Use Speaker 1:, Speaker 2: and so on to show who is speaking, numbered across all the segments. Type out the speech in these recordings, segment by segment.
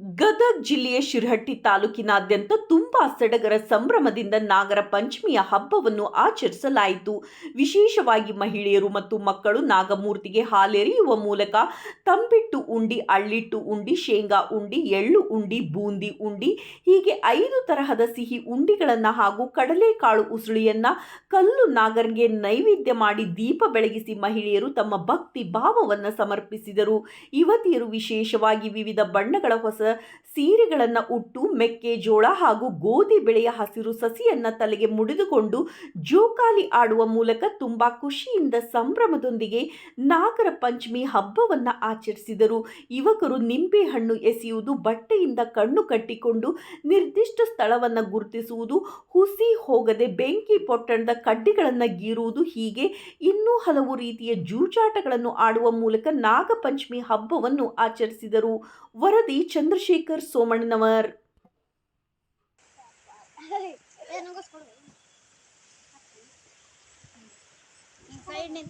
Speaker 1: ಗದಗ್ ಜಿಲ್ಲೆಯ ಶಿರಹಟ್ಟಿ ತಾಲೂಕಿನಾದ್ಯಂತ ತುಂಬಾ ಸಡಗರ ಸಂಭ್ರಮದಿಂದ ನಾಗರ ಪಂಚಮಿಯ ಹಬ್ಬವನ್ನು ಆಚರಿಸಲಾಯಿತು. ವಿಶೇಷವಾಗಿ ಮಹಿಳೆಯರು ಮತ್ತು ಮಕ್ಕಳು ನಾಗಮೂರ್ತಿಗೆ ಹಾಲೆರೆಯುವ ಮೂಲಕ ತಂಬಿಟ್ಟು ಉಂಡಿ ಅಳ್ಳಿಟ್ಟು ಉಂಡಿ, ಶೇಂಗಾ ಉಂಡಿ, ಎಳ್ಳು ಉಂಡಿ, ಬೂಂದಿ ಉಂಡಿ, ಹೀಗೆ ಐದು ತರಹದ ಸಿಹಿ ಉಂಡಿಗಳನ್ನು ಹಾಗೂ ಕಡಲೆಕಾಳು ಉಸುಳಿಯನ್ನ ಕಲ್ಲು ನಾಗರಿಗೆ ನೈವೇದ್ಯ ಮಾಡಿ ದೀಪ ಬೆಳಗಿಸಿ ಮಹಿಳೆಯರು ತಮ್ಮ ಭಕ್ತಿ ಭಾವವನ್ನು ಸಮರ್ಪಿಸಿದರು. ಯುವತಿಯರು ವಿಶೇಷವಾಗಿ ವಿವಿಧ ಬಣ್ಣಗಳ ಹೊಸ ಸೀರೆಗಳನ್ನು ಉಟ್ಟು ಮೆಕ್ಕೆಜೋಳ ಹಾಗೂ ಗೋಧಿ ಬೆಳೆಯ ಹಸಿರು ಸಸಿಯನ್ನು ತಲೆಗೆ ಮುಡಿದುಕೊಂಡು ಜೋಕಾಲಿ ಆಡುವ ಮೂಲಕ ತುಂಬ ಖುಷಿಯಿಂದ ಸಂಭ್ರಮದೊಂದಿಗೆ ನಾಗರ ಪಂಚಮಿ ಹಬ್ಬವನ್ನು ಆಚರಿಸಿದರು. ಯುವಕರು ನಿಂಬೆಹಣ್ಣು ಎಸೆಯುವುದು, ಬಟ್ಟೆಯಿಂದ ಕಣ್ಣು ಕಟ್ಟಿಕೊಂಡು ನಿರ್ದಿಷ್ಟ ಸ್ಥಳವನ್ನು ಗುರುತಿಸುವುದು, ಹುಸಿ ಹೋಗದೆ ಬೆಂಕಿ ಪೊಟ್ಟಣದ ಕಡ್ಡಿಗಳನ್ನು ಗೀರುವುದು ಹೀಗೆ ಇನ್ನೂ ಹಲವು ರೀತಿಯ ಜೂಜಾಟಗಳನ್ನು ಆಡುವ ಮೂಲಕ ನಾಗಪಂಚಮಿ ಹಬ್ಬವನ್ನು ಆಚರಿಸಿದರು. ವರದಿ ಚಂದ್ರಶೇಖರ್ ಸೋಮಣ್ಣನವರ್
Speaker 2: ಸೈಡ್ ನಿಂತ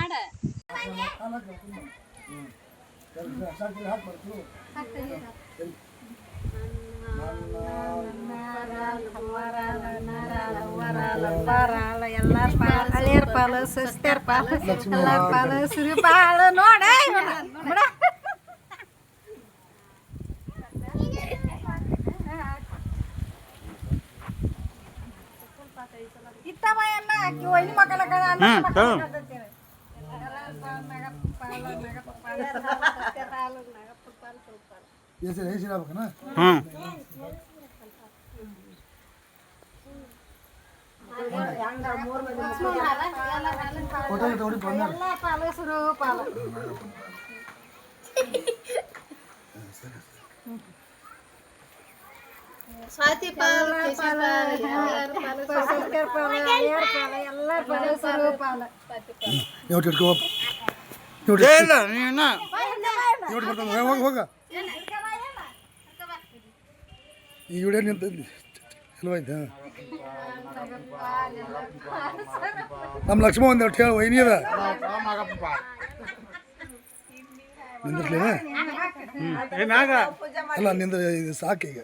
Speaker 2: ಮಾಡ.
Speaker 3: ಎಲ್ಲಾರ ಪಾಲ ಸಸ್ತ್ಯರ ಪಾಲ ಎಲ್ಲಾರ ಪಾಲ ಸುರಿ ಪಾಲ ನೋಡ ಬಿಡ. ಇತ್ತವ ಎಲ್ಲ ಒಯ್ನಿ ಮಕ್ಕಳ ಕಡೆ వేసారు వేసిరా పక్కన స్వాతి పాలు పాలు పాలు పాలు
Speaker 4: పాలు పాలు పాలు ಫೋಟೋ ಗಿಟ ಹೊಡಿ ಬಂದ
Speaker 3: ಎಲ್ಲ ಪಾಲ ಸುರು ಪಾಲ
Speaker 2: ಸ್ವಾತಿ ಪಾಲ್
Speaker 3: ಸಸ್ತ್ಯರ ಪಾಲ ಹಳಿಯರ್ ಪಾಲ ಎಲ್ಲ ಪಾಲ ಸುರು ಪಾಲ
Speaker 4: ನೀವು ಇಟ್ಕೋ ನೋಡಿ ನೋಡಿ ಬರ್ತಾನೆ ಹೋಗ ಹೋಗ ಈ ವಿಡಿಯೋ ನಿಂತ ಚಲೋ ಐತೆ ನಮ್ಮ ಲಕ್ಷ್ಮ ಒಂದು ಹೇಳಿ ವೈನಿ ಅದ ನಿಂದಿರ್ಲೇನ ಅಲ್ಲ ನಿಂದ ಇದು ಸಾಕು ಈಗ